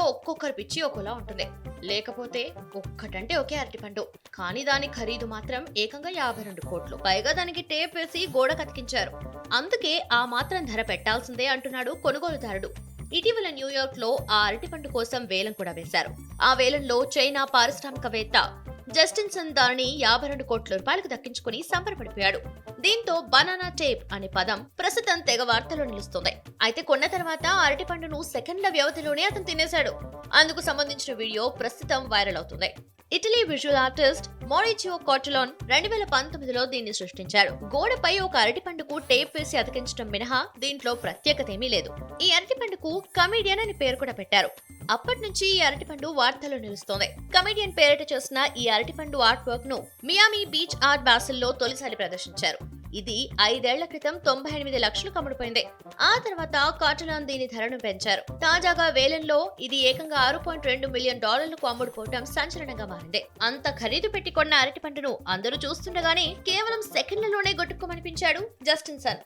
ఒక్కొక్కరి పిచ్చి ఒక్కోలా ఉంటుంది. లేకపోతే ఒక్కటంటే ఒకే అరటిపండు. కానీ దాని ఖరీదు మాత్రం ఏకంగా యాభై రెండు కోట్లు. పైగా దానికి టేప్ వేసి గోడ కతికించారు. అందుకే ఆ మాత్రం ధర పెట్టాల్సిందే అంటున్నాడు కొనుగోలుదారుడు. ఇటీవల న్యూయార్క్లో ఆ అరటిపండు కోసం వేలం కూడా వేశారు. ఆ వేలంలో చైనా పారిశ్రామికవేత్త జస్టిన్సన్ దానిని యాభై రెండు కోట్ల రూపాయలకు దక్కించుకుని సంబరపడిపోయాడు. దీంతో బనానా టేప్ అనే పదం ప్రస్తుతం తెగ వార్తలో నిలుస్తుంది. అయితే కొన్న తర్వాత అరటి అరటిపండును సెకండ్ల వ్యవధిలోనే అతను తినేశాడు. అందుకు సంబంధించిన వీడియో ప్రస్తుతం వైరల్ అవుతుంది. Italy visual artist Maurizio Cattelan రెండు వేల పంతొమ్మిదిలో దీన్ని సృష్టించారు. గోడపై ఒక అరటిపండుకు టేప్ వేసి అతికించడం మినహా దీంట్లో ప్రత్యేకత ఏమీ లేదు. ఈ అరటిపండుకు కమీడియన్ అని పేరు కూడా పెట్టారు. అప్పటి నుంచి ఈ అరటిపండు వార్తలు నిలుస్తోంది. కమీడియన్ పేరిట చేసిన ఈ అరటిపండు ఆర్ట్ వర్క్ను మియామి బీచ్ ఆర్ట్ బాసిల్లో తొలిసారి ప్రదర్శించారు. ఇది ఐదేళ్ళ క్రితం తొంభై ఎనిమిది లక్షలు కమ్ముడుపోయింది. ఆ తర్వాత కాటలాన్ దీని ధరను పెంచారు. తాజాగా వేలంలో ఇది ఏకంగా ఆరు పాయింట్ రెండు మిలియన్ డాలర్లకు అమ్ముడుపోవటం సంచలనంగా మారింది. అంత ఖరీదు పెట్టి కొన్న అరటి పంటను అందరూ చూస్తుండగానే కేవలం సెకండ్లలోనే గొట్టుకోమనిపించాడు జస్టిన్ సన్.